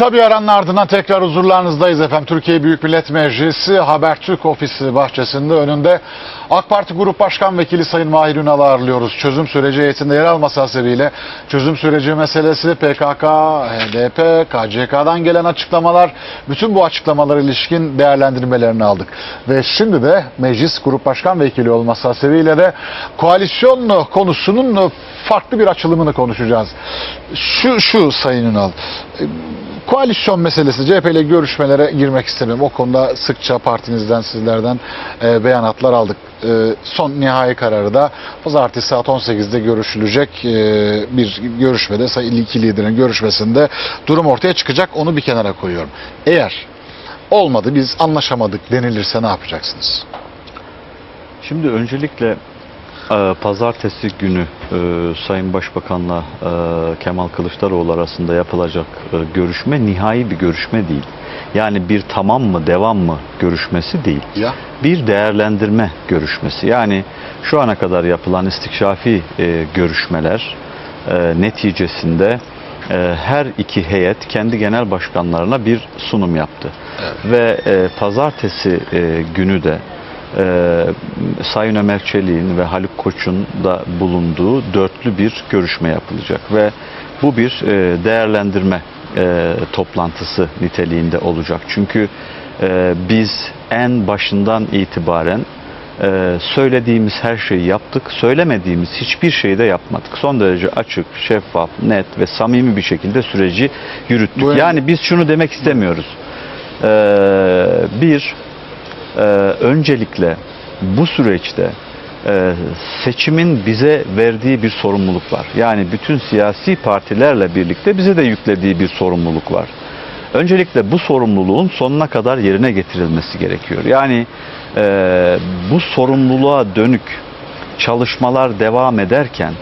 Kısa bir aranın ardından tekrar huzurlarınızdayız efendim. Türkiye Büyük Millet Meclisi Habertürk ofisi bahçesinde önünde AK Parti Grup Başkan Vekili Sayın Mahir Ünal'ı ağırlıyoruz. Çözüm süreci heyetinde yer alması hasebiyle çözüm süreci meselesi PKK, HDP, KCK'dan gelen açıklamalar, bütün bu açıklamalara ilişkin değerlendirmelerini aldık. Ve şimdi de Meclis Grup Başkan Vekili olması hasebiyle de koalisyon konusunun farklı bir açılımını konuşacağız. Şu, şu Sayın Ünal, koalisyon meselesi CHP ile görüşmelere girmek istemiyorum. O konuda sıkça partinizden sizlerden e, beyanatlar aldık. E, son nihai kararı da pazartesi saat 18'de görüşülecek e, bir görüşmede sayın iki liderin görüşmesinde durum ortaya çıkacak. Onu bir kenara koyuyorum. Eğer olmadı biz anlaşamadık denilirse ne yapacaksınız? Şimdi öncelikle pazartesi günü e, Sayın Başbakan'la e, Kemal Kılıçdaroğlu arasında yapılacak e, görüşme nihai bir görüşme değil. Yani bir tamam mı devam mı görüşmesi değil. Ya Bir değerlendirme görüşmesi. Yani şu ana kadar yapılan istikşafi görüşmeler neticesinde her iki heyet kendi genel başkanlarına bir sunum yaptı. Ve e, pazartesi günü de e, Sayın Ömer Çelik'in ve Haluk Koç'un da bulunduğu dörtlü bir görüşme yapılacak ve bu bir e, değerlendirme e, toplantısı niteliğinde olacak. Çünkü e, biz en başından itibaren e, söylediğimiz her şeyi yaptık, söylemediğimiz hiçbir şeyi de yapmadık. Son derece açık, şeffaf, net ve samimi bir şekilde süreci yürüttük. Bu- Yani biz şunu demek istemiyoruz. E, bir, e, öncelikle bu süreçte e, seçimin bize verdiği bir sorumluluk var. Yani bütün siyasi partilerle birlikte bize de yüklediği bir sorumluluk var. Öncelikle bu sorumluluğun sonuna kadar yerine getirilmesi gerekiyor. Yani e, bu sorumluluğa dönük çalışmalar devam ederken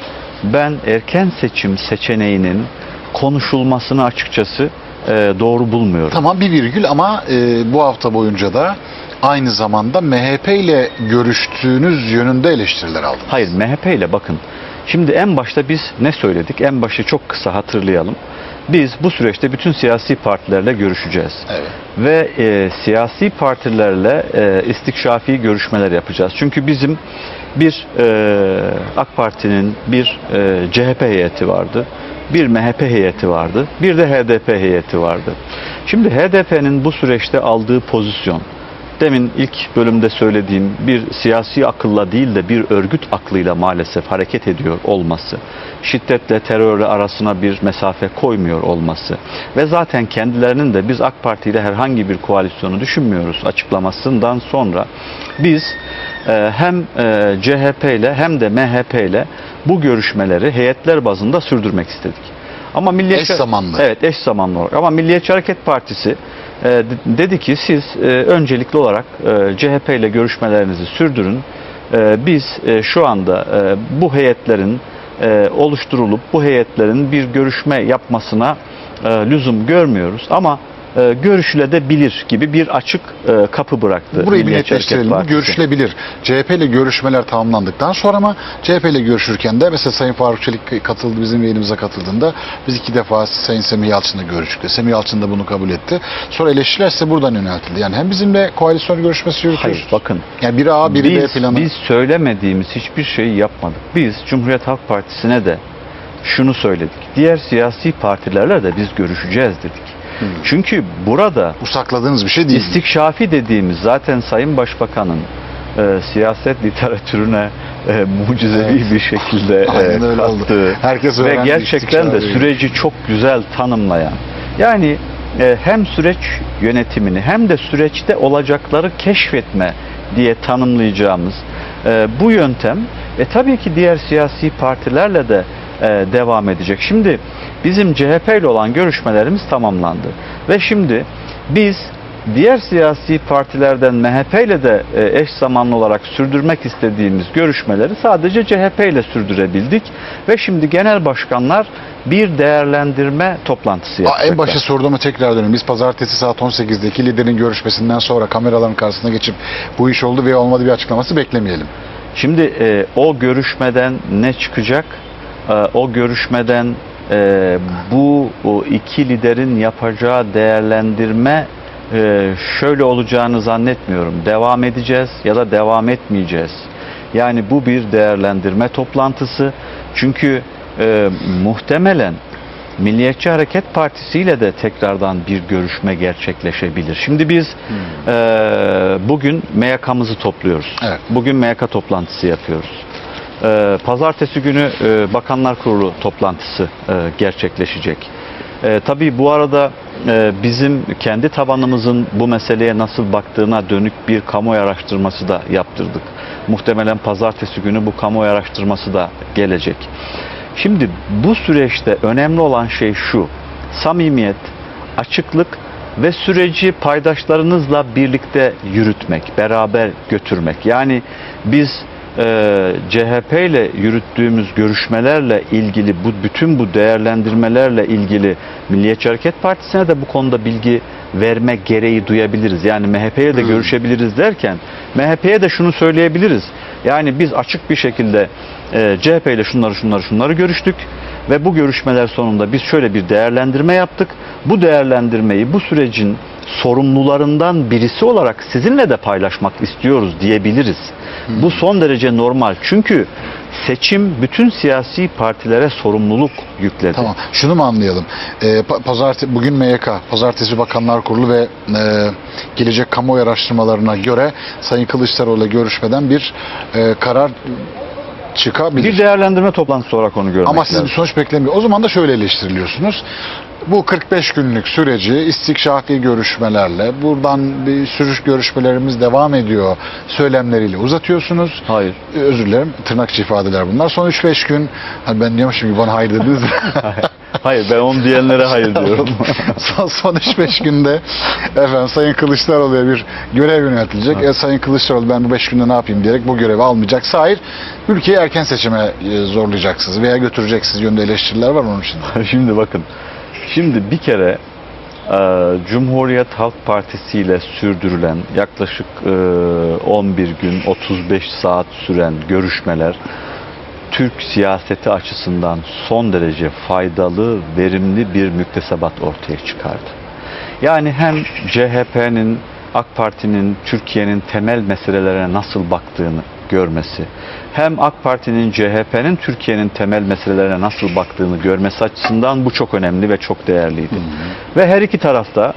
ben erken seçim seçeneğinin konuşulmasını açıkçası e, doğru bulmuyorum. tamam bir virgül ama e, bu hafta boyunca da aynı zamanda MHP ile görüştüğünüz yönünde eleştiriler aldınız. Hayır MHP ile bakın. Şimdi en başta biz ne söyledik? En başı çok kısa hatırlayalım. Biz bu süreçte bütün siyasi partilerle görüşeceğiz. Evet. Ve e, siyasi partilerle e, istikşafi görüşmeler yapacağız. Çünkü bizim bir e, AK Parti'nin bir e, CHP heyeti vardı. Bir MHP heyeti vardı. Bir de HDP heyeti vardı. Şimdi HDP'nin bu süreçte aldığı pozisyon demin ilk bölümde söylediğim bir siyasi akılla değil de bir örgüt aklıyla maalesef hareket ediyor olması, şiddetle terörle arasına bir mesafe koymuyor olması ve zaten kendilerinin de biz AK Parti ile herhangi bir koalisyonu düşünmüyoruz açıklamasından sonra biz e, hem e, CHP ile hem de MHP ile bu görüşmeleri heyetler bazında sürdürmek istedik. Ama Milliyetçi Eş zamanlı. Evet, eş zamanlı olarak. Ama Milliyetçi Hareket Partisi dedi ki siz e, öncelikli olarak e, CHP ile görüşmelerinizi sürdürün. E, biz şu anda bu heyetlerin oluşturulup bu heyetlerin bir görüşme yapmasına lüzum görmüyoruz. Ama e, görüşülebilir gibi bir açık e, kapı bıraktı. Burayı bir netleştirelim. Bu görüşülebilir. CHP ile görüşmeler tamamlandıktan sonra mı CHP ile görüşürken de mesela Sayın Faruk Çelik katıldı bizim yayınımıza katıldığında biz iki defa Sayın Semih Yalçın'la görüştük. Semih Yalçın da bunu kabul etti. Sonra eleştiriler ise buradan yöneltildi. Yani hem bizimle koalisyon görüşmesi yürütüyoruz. Hayır bakın Yani biri A biri B biz, planı. biz söylemediğimiz hiçbir şeyi yapmadık. Biz Cumhuriyet Halk Partisi'ne de şunu söyledik. Diğer siyasi partilerle de biz görüşeceğiz dedik. Çünkü burada Bu sakladığınız bir şey değil. istikşafi dediğimiz zaten Sayın Başbakan'ın e, siyaset literatürüne e, mucizevi Evet. bir şekilde e, öyle oldu. kattığı Herkes ve gerçekten de süreci çok güzel tanımlayan. Yani e, hem süreç yönetimini hem de süreçte olacakları keşfetme diye tanımlayacağımız e, bu yöntem e, tabii ki diğer siyasi partilerle de devam edecek. Şimdi bizim CHP ile olan görüşmelerimiz tamamlandı ve şimdi biz diğer siyasi partilerden MHP ile de e, eş zamanlı olarak sürdürmek istediğimiz görüşmeleri sadece CHP ile sürdürebildik ve şimdi genel başkanlar bir değerlendirme toplantısı yapacaklar. en başta sorduğuma tekrar dönüyorum. Biz pazartesi saat 18'deki liderin görüşmesinden sonra kameraların karşısına geçip bu iş oldu veya olmadı bir açıklaması beklemeyelim. Şimdi e, o görüşmeden ne çıkacak? E, o görüşmeden e, bu iki liderin yapacağı değerlendirme e, şöyle olacağını zannetmiyorum. Devam edeceğiz ya da devam etmeyeceğiz. Yani bu bir değerlendirme toplantısı. Çünkü e, muhtemelen Milliyetçi Hareket Partisi ile de tekrardan bir görüşme gerçekleşebilir. Şimdi biz e, bugün MYK'mızı topluyoruz. Evet. Bugün MYK toplantısı yapıyoruz. E, Pazartesi günü e, Bakanlar Kurulu toplantısı e, gerçekleşecek. E, tabii bu arada bizim kendi tabanımızın bu meseleye nasıl baktığına dönük bir kamuoyu araştırması da yaptırdık. Muhtemelen pazartesi günü bu kamuoyu araştırması da gelecek. Şimdi bu süreçte önemli olan şey şu. Samimiyet, açıklık ve süreci paydaşlarınızla birlikte yürütmek, beraber götürmek. Yani biz e, CHP ile yürüttüğümüz görüşmelerle ilgili bu bütün bu değerlendirmelerle ilgili Milliyetçi Hareket Partisi'ne de bu konuda bilgi verme gereği duyabiliriz. Yani MHP'ye de görüşebiliriz derken MHP'ye de şunu söyleyebiliriz. Yani biz açık bir şekilde e, CHP ile şunları şunları şunları görüştük ve bu görüşmeler sonunda biz şöyle bir değerlendirme yaptık. Bu değerlendirmeyi bu sürecin sorumlularından birisi olarak sizinle de paylaşmak istiyoruz diyebiliriz. Bu son derece normal. Çünkü seçim bütün siyasi partilere sorumluluk yükledi. Tamam. Şunu mu anlayalım? Ee, pa- pazartesi bugün MYK, Pazartesi Bakanlar Kurulu ve e, gelecek kamuoyu araştırmalarına göre Sayın Kılıçdaroğlu'yla görüşmeden bir e, karar çıkabilir. Bir değerlendirme toplantısı olarak onu görmek Ama siz bir sonuç beklemiyor. O zaman da şöyle eleştiriliyorsunuz. Bu 45 günlük süreci istikşafi görüşmelerle, buradan bir sürüş görüşmelerimiz devam ediyor söylemleriyle uzatıyorsunuz. Hayır. Ee, Özür dilerim tırnakçı ifadeler bunlar. Son 3-5 gün hani ben diyormuşum gibi bana hayır dediniz. Hayır ben onu diyenlere hayır diyorum. son, son 3-5 günde efendim Sayın Kılıçdaroğlu'ya bir görev yöneltilecek. E, Sayın Kılıçdaroğlu ben bu 5 günde ne yapayım diyerek bu görevi almayacaksa hayır ülkeyi erken seçime e, zorlayacaksınız veya götüreceksiniz yönde eleştiriler var onun için. Şimdi bakın. Şimdi bir kere e, Cumhuriyet Halk Partisi ile sürdürülen yaklaşık e, 11 gün 35 saat süren görüşmeler Türk siyaseti açısından son derece faydalı, verimli bir müktesebat ortaya çıkardı. Yani hem CHP'nin, AK Parti'nin Türkiye'nin temel meselelerine nasıl baktığını görmesi, hem AK Parti'nin, CHP'nin Türkiye'nin temel meselelerine nasıl baktığını görmesi açısından bu çok önemli ve çok değerliydi. Ve her iki tarafta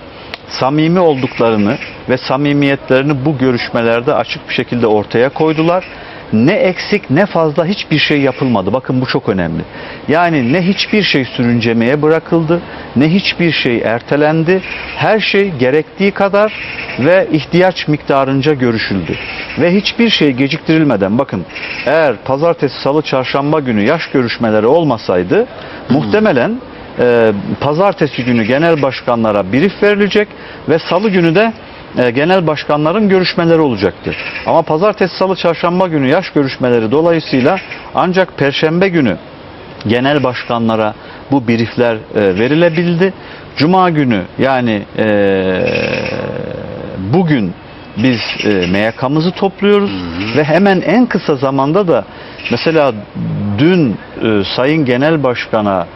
samimi olduklarını ve samimiyetlerini bu görüşmelerde açık bir şekilde ortaya koydular. Ne eksik ne fazla hiçbir şey yapılmadı. Bakın bu çok önemli. Yani ne hiçbir şey sürüncemeye bırakıldı, ne hiçbir şey ertelendi. Her şey gerektiği kadar ve ihtiyaç miktarınca görüşüldü. Ve hiçbir şey geciktirilmeden bakın eğer pazartesi, salı, çarşamba günü yaş görüşmeleri olmasaydı muhtemelen e, pazartesi günü genel başkanlara brief verilecek ve salı günü de genel başkanların görüşmeleri olacaktı. Ama pazartesi, salı, çarşamba günü yaş görüşmeleri dolayısıyla ancak perşembe günü genel başkanlara bu briefler e, verilebildi. Cuma günü yani e, bugün biz e, MYK'mızı topluyoruz ve hemen en kısa zamanda da mesela dün e, Sayın Genel Başkan'a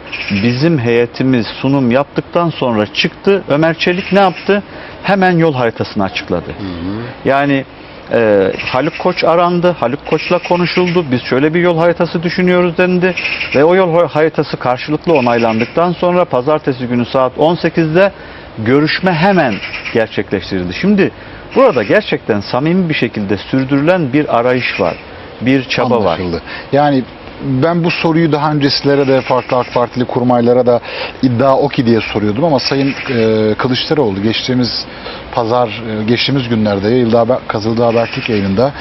bizim heyetimiz sunum yaptıktan sonra çıktı. Ömer Çelik ne yaptı? Hemen yol haritasını açıkladı. Yani e, Haluk Koç arandı. Haluk Koç'la konuşuldu. Biz şöyle bir yol haritası düşünüyoruz dendi. Ve o yol haritası karşılıklı onaylandıktan sonra pazartesi günü saat 18'de görüşme hemen gerçekleştirildi. Şimdi burada gerçekten samimi bir şekilde sürdürülen bir arayış var. Bir çaba var. Anlaşıldı. Yani ben bu soruyu daha öncesilere de farklı AK Partili kurmaylara da iddia o ki diye soruyordum ama Sayın e, Kılıçdaroğlu geçtiğimiz pazar, e, geçtiğimiz günlerde yayıldı haber, kazıldı Habertürk yayınında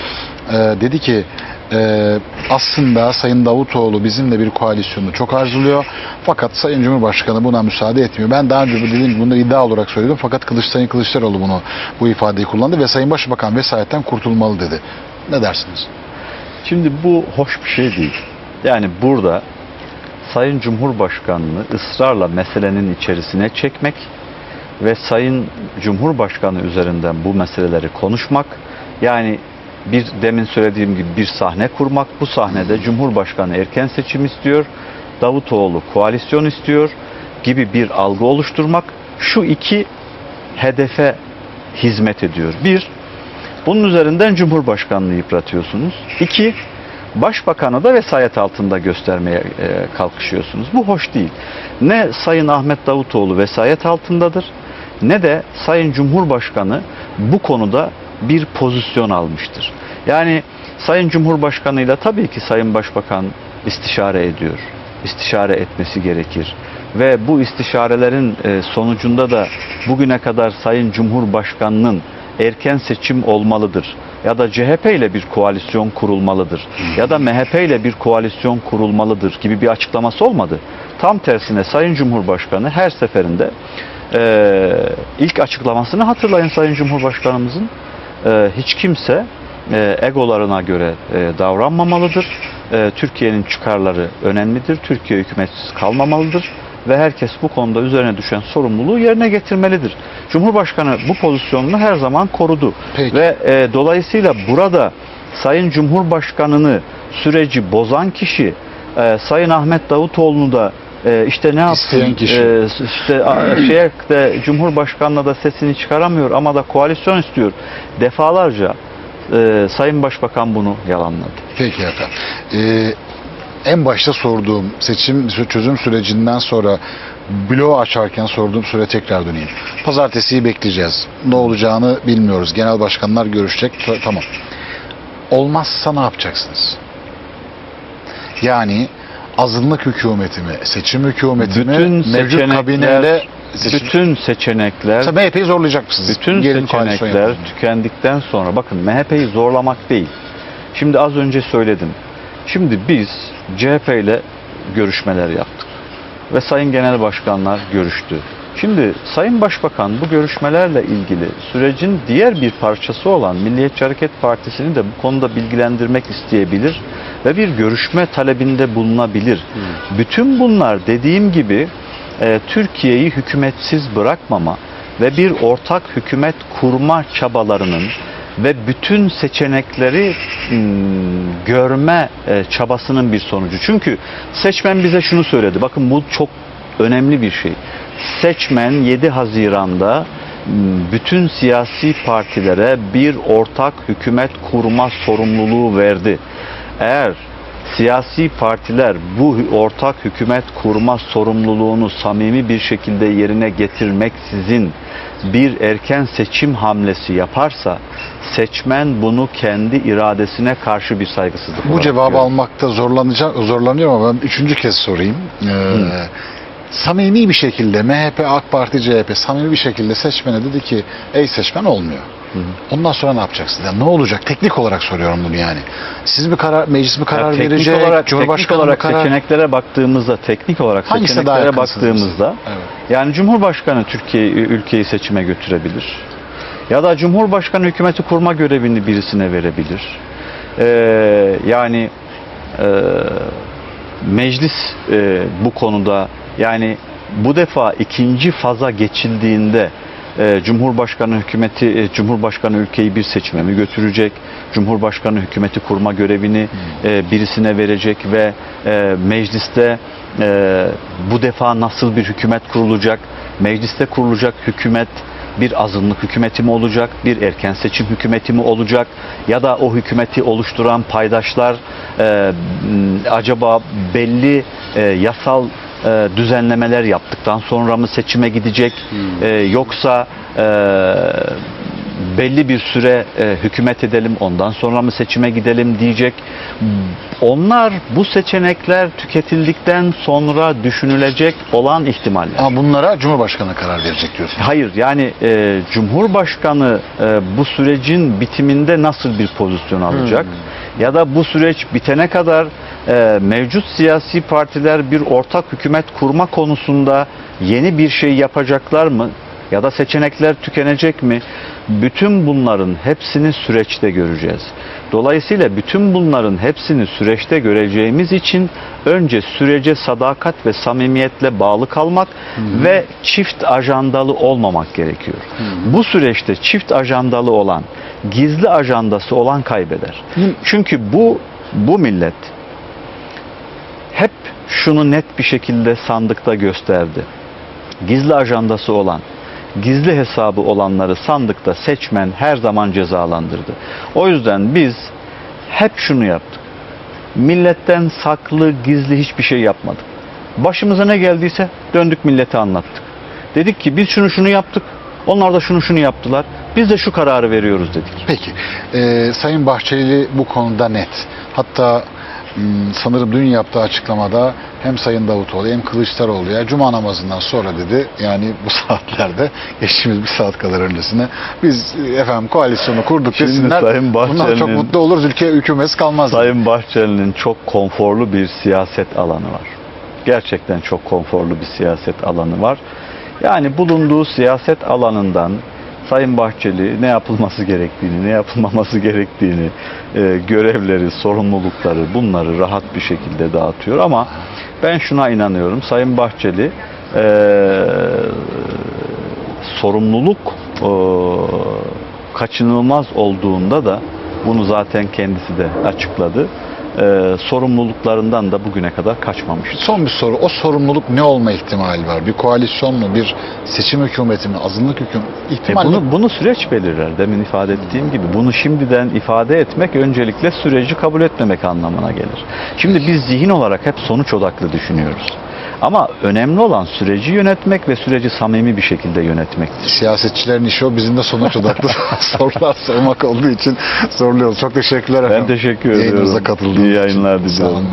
e, dedi ki e, aslında Sayın Davutoğlu bizimle bir koalisyonu çok arzuluyor fakat Sayın Cumhurbaşkanı buna müsaade etmiyor. Ben daha önce dediğim gibi bunu iddia olarak söyledim fakat Kılıç, Sayın Kılıçdaroğlu bunu bu ifadeyi kullandı ve Sayın Başbakan vesayetten kurtulmalı dedi. Ne dersiniz? Şimdi bu hoş bir şey değil. Yani burada Sayın Cumhurbaşkanı'nı ısrarla meselenin içerisine çekmek ve Sayın Cumhurbaşkanı üzerinden bu meseleleri konuşmak yani bir demin söylediğim gibi bir sahne kurmak. Bu sahnede Cumhurbaşkanı erken seçim istiyor. Davutoğlu koalisyon istiyor gibi bir algı oluşturmak şu iki hedefe hizmet ediyor. Bir, bunun üzerinden Cumhurbaşkanlığı yıpratıyorsunuz. İki, Başbakanı da vesayet altında göstermeye e, kalkışıyorsunuz. Bu hoş değil. Ne Sayın Ahmet Davutoğlu vesayet altındadır ne de Sayın Cumhurbaşkanı bu konuda bir pozisyon almıştır. Yani Sayın Cumhurbaşkanı ile tabii ki Sayın Başbakan istişare ediyor. İstişare etmesi gerekir. Ve bu istişarelerin e, sonucunda da bugüne kadar Sayın Cumhurbaşkanının erken seçim olmalıdır ya da CHP ile bir koalisyon kurulmalıdır ya da MHP ile bir koalisyon kurulmalıdır gibi bir açıklaması olmadı. Tam tersine Sayın Cumhurbaşkanı her seferinde e, ilk açıklamasını hatırlayın Sayın Cumhurbaşkanımızın e, hiç kimse e, egolarına göre e, davranmamalıdır. E, Türkiye'nin çıkarları önemlidir. Türkiye hükümetsiz kalmamalıdır ve herkes bu konuda üzerine düşen sorumluluğu yerine getirmelidir. Cumhurbaşkanı bu pozisyonunu her zaman korudu Peki. ve e, dolayısıyla burada Sayın Cumhurbaşkanını süreci bozan kişi e, Sayın Ahmet Davutoğlu'nu da e, işte ne kişi. e, işte şeye de Cumhurbaşkanına da sesini çıkaramıyor ama da koalisyon istiyor. Defalarca e, Sayın Başbakan bunu yalanladı. Peki efendim. Ee, en başta sorduğum seçim çözüm sürecinden sonra bloğu açarken sorduğum süre tekrar döneyim. Pazartesiyi bekleyeceğiz. Ne olacağını bilmiyoruz. Genel başkanlar görüşecek. Ta- Tamam. Olmazsa ne yapacaksınız? Yani azınlık hükümeti mi, seçim hükümeti mi, Bütün mevcut kabineyle seçim... bütün seçenekler Mesela MHP'yi zorlayacak mısınız? Bütün Gelin seçenekler tükendikten sonra bakın MHP'yi zorlamak değil. Şimdi az önce söyledim. Şimdi biz CHP ile görüşmeler yaptık. Ve Sayın Genel Başkanlar görüştü. Şimdi Sayın Başbakan bu görüşmelerle ilgili sürecin diğer bir parçası olan Milliyetçi Hareket Partisi'ni de bu konuda bilgilendirmek isteyebilir ve bir görüşme talebinde bulunabilir. Bütün bunlar dediğim gibi e, Türkiye'yi hükümetsiz bırakmama ve bir ortak hükümet kurma çabalarının ve bütün seçenekleri hmm, görme e, çabasının bir sonucu. Çünkü seçmen bize şunu söyledi. Bakın bu çok önemli bir şey. Seçmen 7 Haziran'da hmm, bütün siyasi partilere bir ortak hükümet kurma sorumluluğu verdi. Eğer siyasi partiler bu ortak hükümet kurma sorumluluğunu samimi bir şekilde yerine getirmeksizin bir erken seçim hamlesi yaparsa seçmen bunu kendi iradesine karşı bir saygısızlık Bu cevabı görür. almakta zorlanacak, zorlanıyorum ama ben üçüncü kez sorayım. Ee, samimi bir şekilde MHP, AK Parti, CHP samimi bir şekilde seçmene dedi ki ey seçmen olmuyor. Ondan sonra ne yapacaksınız? Yani ne olacak? Teknik olarak soruyorum bunu yani. Siz bir karar, meclis bir karar Ya teknik verecek, olarak, teknik Cumhurbaşkanı olarak bir karar... seçeneklere baktığımızda, teknik olarak Hangisine daha seçeneklere baktığımızda Evet. yani Cumhurbaşkanı Türkiye ülkeyi seçime götürebilir. Ya da Cumhurbaşkanı hükümeti kurma görevini birisine verebilir. Ee, yani e, meclis e, bu konuda yani bu defa ikinci faza geçildiğinde Cumhurbaşkanı hükümeti e, Cumhurbaşkanı ülkeyi bir seçime mi götürecek? Cumhurbaşkanı hükümeti kurma görevini e, birisine verecek ve e, mecliste bu defa nasıl bir hükümet kurulacak? Mecliste kurulacak hükümet bir azınlık hükümeti mi olacak, bir erken seçim hükümeti mi olacak ya da o hükümeti oluşturan paydaşlar acaba belli yasal e, düzenlemeler yaptıktan sonra mı seçime gidecek E, yoksa e, belli bir süre e, hükümet edelim ondan sonra mı seçime gidelim diyecek. Onlar bu seçenekler tüketildikten sonra düşünülecek olan ihtimaller. Ama bunlara Cumhurbaşkanı karar verecek diyorsun. Hayır yani e, Cumhurbaşkanı e, bu sürecin bitiminde nasıl bir pozisyon alacak? Ya da bu süreç bitene kadar e, mevcut siyasi partiler bir ortak hükümet kurma konusunda yeni bir şey yapacaklar mı? Ya da seçenekler tükenecek mi? Bütün bunların hepsini süreçte göreceğiz. Dolayısıyla bütün bunların hepsini süreçte göreceğimiz için önce sürece sadakat ve samimiyetle bağlı kalmak ve çift ajandalı olmamak gerekiyor. Bu süreçte çift ajandalı olan, gizli ajandası olan kaybeder. Çünkü bu bu millet hep şunu net bir şekilde sandıkta gösterdi. Gizli ajandası olan, gizli hesabı olanları sandıkta seçmen her zaman cezalandırdı. O yüzden biz hep şunu yaptık. Milletten saklı, gizli hiçbir şey yapmadık. Başımıza ne geldiyse döndük millete anlattık. Dedik ki biz şunu şunu yaptık. Onlar da şunu şunu yaptılar. Biz de şu kararı veriyoruz dedik. Peki, e, Sayın Bahçeli bu konuda net. Hatta sanırım dün yaptığı açıklamada hem Sayın Davutoğlu hem Kılıçdaroğlu'ya Cuma namazından sonra dedi. Yani bu saatlerde geçtiğimiz bir saat kadar öncesine biz e, efendim koalisyonu kurduk Şimdi desinler. Sayın Bundan çok mutlu oluruz. Ülke hükümets kalmaz. Sayın Bahçeli'nin çok konforlu bir siyaset alanı var. Gerçekten çok konforlu bir siyaset alanı var. Yani bulunduğu siyaset alanından Sayın Bahçeli ne yapılması gerektiğini, ne yapılmaması gerektiğini, e, görevleri, sorumlulukları bunları rahat bir şekilde dağıtıyor. Ama ben şuna inanıyorum. Sayın Bahçeli e, sorumluluk e, kaçınılmaz olduğunda da bunu zaten kendisi de açıkladı. E, sorumluluklarından da bugüne kadar kaçmamıştır. Son bir soru. O sorumluluk ne olma ihtimali var? Bir koalisyon mu? Bir seçim hükümeti mi? Azınlık hüküm E ihtimal bunu, bunu süreç belirler. Demin ifade ettiğim gibi. Bunu şimdiden ifade etmek öncelikle süreci kabul etmemek anlamına gelir. Şimdi biz zihin olarak hep sonuç odaklı düşünüyoruz. Ama önemli olan süreci yönetmek ve süreci samimi bir şekilde yönetmektir. Siyasetçilerin işi o. Bizim de sonuç odaklı sorular sormak olduğu için soruluyoruz. Çok teşekkürler efendim. Ben teşekkür ediyorum. Yayınımıza katıldığınız İyi yayınlar Sağ diliyorum. olun.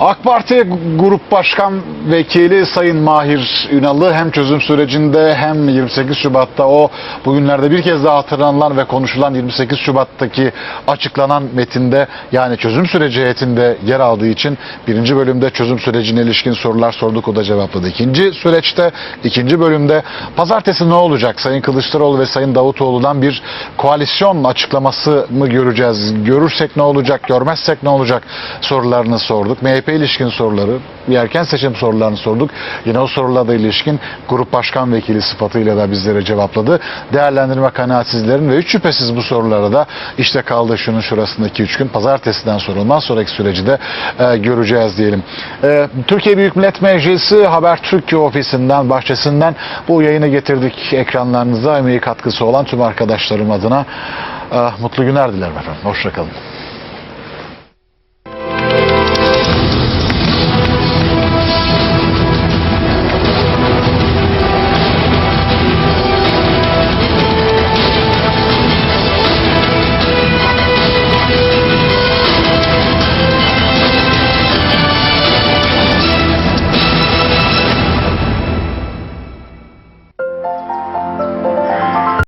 AK Parti Grup Başkan Vekili Sayın Mahir Ünal'ı hem çözüm sürecinde hem 28 Şubat'ta o bugünlerde bir kez daha hatırlanılan ve konuşulan 28 Şubat'taki açıklanan metinde yani çözüm süreci heyetinde yer aldığı için birinci bölümde çözüm sürecine ilişkin sorular sorduk o da cevapladı. İkinci süreçte ikinci bölümde pazartesi ne olacak Sayın Kılıçdaroğlu ve Sayın Davutoğlu'dan bir koalisyon açıklaması mı göreceğiz? Görürsek ne olacak? Görmezsek ne olacak? Sorularını sorduk. MHP ilişkin soruları, bir erken seçim sorularını sorduk. Yine o sorulara da ilişkin Grup Başkan Vekili sıfatıyla da bizlere cevapladı. Değerlendirme kanaatsizlerin ve üç şüphesiz bu sorulara da işte kaldı şunun şurasında 2-3 gün pazartesiden ondan sonraki süreci de e, göreceğiz diyelim. E, Türkiye Büyük Millet Meclisi Habertürk ofisinden, bahçesinden bu yayını getirdik ekranlarınıza. Emeği katkısı olan tüm arkadaşlarım adına e, mutlu günler dilerim efendim. Hoşçakalın.